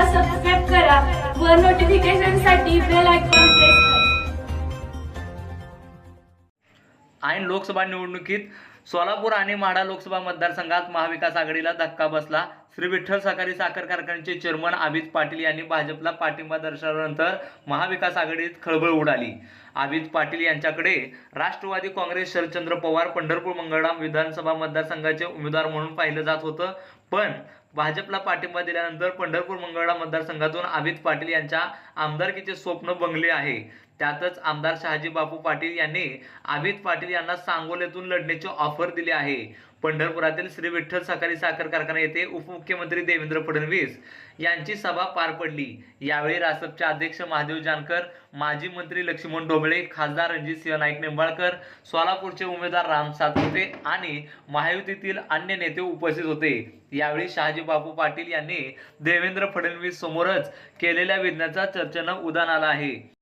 पाहण्यासाठी सबस्क्राईब करा व नोटिफिकेशनसाठी बेल आयकॉन प्रेस करा. लोकसभा निवडणुकीत सोलापूर आणि माढा लोकसभा मतदारसंघात महाविकास आघाडीला धक्का बसला. श्री विठ्ठल सहकारी साखर कारखान्याचे चेअरमन अभिज पाटील यांनी भाजपला पाठिंबा दर्शवल्यानंतर महाविकास आघाडीत खळबळ उडाली. अभिज पाटील यांच्याकडे राष्ट्रवादी काँग्रेस शरदचंद्र पवार पंढरपूर मंगळराम विधानसभा मतदारसंघाचे उमेदवार म्हणून पाहिलं जात होतं. पण भाजपला पाठिंबा दिल्यानंतर पंढरपूर मंगळराम मतदारसंघातून अभिज पाटील यांच्या आमदारकीचे स्वप्न बंगले आहे. त्यातच आमदार शहाजी बापू पाटील यांनी अमित पाटील यांना सांगोल्यातून लढण्याची ऑफर दिली आहे. पंढरपुरातील श्री विठ्ठल सहकारी साखर कारखाना येथे उपमुख्यमंत्री देवेंद्र फडणवीस यांची सभा पार पडली. यावेळी रासपचे अध्यक्ष महादेव जानकर माजी मंत्री लक्ष्मण ढोबळे खासदार रणजितसिंह नाईक निंबाळकर सोलापूरचे उमेदवार राम सातपुते आणि महायुतीतील अन्य नेते उपस्थित होते. यावेळी शहाजी बापू पाटील यांनी देवेंद्र फडणवीस समोरच केलेल्या विज्ञाचा चर्चेनं उदान आला आहे.